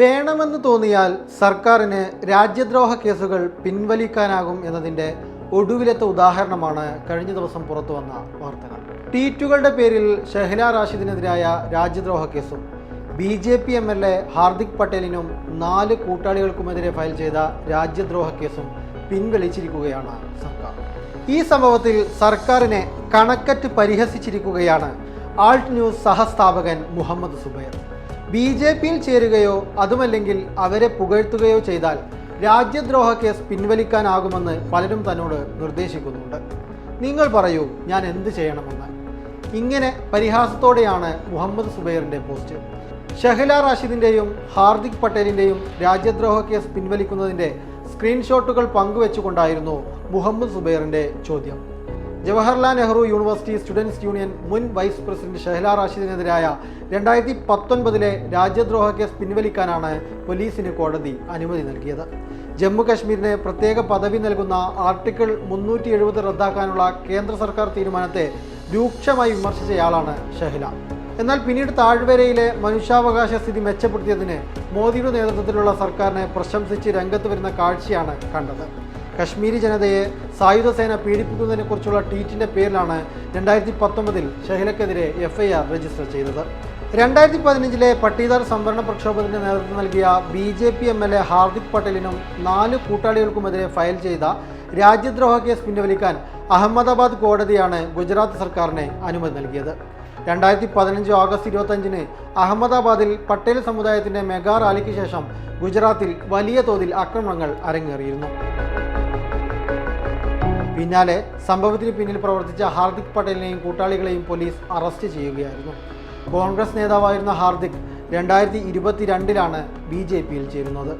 വേണമെന്ന് തോന്നിയാൽ സർക്കാരിന് രാജ്യദ്രോഹ കേസുകൾ പിൻവലിക്കാനാകും എന്നതിന്റെ ഒടുവിലത്തെ ഉദാഹരണമാണ് കഴിഞ്ഞ ദിവസം പുറത്തു വന്ന വാർത്തകൾ. ട്വീറ്റുകളുടെ പേരിൽ ഷെഹ്ല റാഷിദിനെതിരായ രാജ്യദ്രോഹ കേസും B J P M L A Hardik പട്ടേലിനും നാല് കൂട്ടാളികൾക്കുമെതിരെ ഫയൽ ചെയ്ത രാജ്യദ്രോഹ കേസും പിൻവലിച്ചിരിക്കുകയാണ് സർക്കാർ. ഈ സംഭവത്തിൽ സർക്കാരിനെ കണക്കറ്റ് പരിഹസിച്ചിരിക്കുകയാണ് ആൾട്ട് ന്യൂസ് സഹസ്ഥാപകൻ മുഹമ്മദ് സുബൈർ. ബി ജെ പിയിൽ ചേരുകയോ അതുമല്ലെങ്കിൽ അവരെ പുകഴ്ത്തുകയോ ചെയ്താൽ രാജ്യദ്രോഹ കേസ് പിൻവലിക്കാനാകുമെന്ന് പലരും തന്നോട് നിർദ്ദേശിക്കുന്നുണ്ട്. നിങ്ങൾ പറയൂ ഞാൻ എന്ത് ചെയ്യണമെന്ന്. ഇങ്ങനെ പരിഹാസത്തോടെയാണ് മുഹമ്മദ് സുബൈറിന്റെ പോസ്റ്റ്. ഷഹല റാഷിദിന്റെയും ഹാർദിക് പട്ടേലിന്റെയും രാജ്യദ്രോഹ കേസ് പിൻവലിക്കുന്നതിന്റെ സ്ക്രീൻഷോട്ടുകൾ പങ്കുവെച്ചുകൊണ്ടായിരുന്നു മുഹമ്മദ് സുബൈറിന്റെ ചോദ്യം. Jawaharlal Nehru university students union മുൻ വൈസ് പ്രസിഡന്റ് ഷെഹല റാഷിദിനെതിരായ രണ്ടായിരത്തി പത്തൊൻപതിലെ രാജ്യദ്രോഹ കേസ് പിൻവലിക്കാനാണ് പോലീസിന് കോടതി അനുമതി നൽകിയത്. ജമ്മു കശ്മീരിന് പ്രത്യേക പദവി നൽകുന്ന ആർട്ടിക്കിൾ മുന്നൂറ്റി എഴുപത് റദ്ദാക്കാനുള്ള കേന്ദ്ര സർക്കാർ തീരുമാനത്തെ രൂക്ഷമായി വിമർശിച്ചയാളാണ് ഷെഹല. എന്നാൽ പിന്നീട് താഴ്വരയിലെ മനുഷ്യാവകാശ സ്ഥിതി മെച്ചപ്പെടുത്തിയതിന് മോദിയുടെ നേതൃത്വത്തിലുള്ള സർക്കാരിനെ പ്രശംസിച്ച് രംഗത്ത് വരുന്ന കാഴ്ചയാണ് കണ്ടത്. കശ്മീരി ജനതയെ സായുധ സേന പീഡിപ്പിക്കുന്നതിനെ കുറിച്ചുള്ള ട്വീറ്റിന്റെ പേരിലാണ് രണ്ടായിരത്തി പത്തൊമ്പതിൽ ഷെഹലക്കെതിരെ എഫ്ഐആർ രജിസ്റ്റർ ചെയ്തത്. രണ്ടായിരത്തി പതിനഞ്ചിലെ പട്ടീദാർ സംവരണ പ്രക്ഷോഭത്തിന്റെ നേതൃത്വം നൽകിയ B J P M L A Hardik പട്ടേലിനും നാല് കൂട്ടാളികൾക്കുമെതിരെ ഫയൽ ചെയ്ത രാജ്യദ്രോഹ കേസ് പിൻവലിക്കാൻ അഹമ്മദാബാദ് കോടതിയാണ് ഗുജറാത്ത് സർക്കാരിനെ അനുമതി നൽകിയത്. രണ്ടായിരത്തി പതിനഞ്ച് ഓഗസ്റ്റ് ഇരുപത്തഞ്ചിന് അഹമ്മദാബാദിൽ പട്ടേൽ സമുദായത്തിന്റെ മെഗാ റാലിക്ക് ശേഷം ഗുജറാത്തിൽ വലിയ തോതിൽ ആക്രമണങ്ങൾ അരങ്ങേറിയിരുന്നു. പിന്നാലെ സംഭവത്തിന് പിന്നിൽ പ്രവർത്തിച്ച ഹാർദിക് പട്ടേലിനെയും കൂട്ടാളികളെയും പോലീസ് അറസ്റ്റ് ചെയ്യുകയായിരുന്നു. കോൺഗ്രസ് നേതാവായിരുന്ന ഹാർദിക് രണ്ടായിരത്തി ഇരുപത്തിരണ്ടിലാണ് ബി ജെ പിയിൽ ചേരുന്നത്.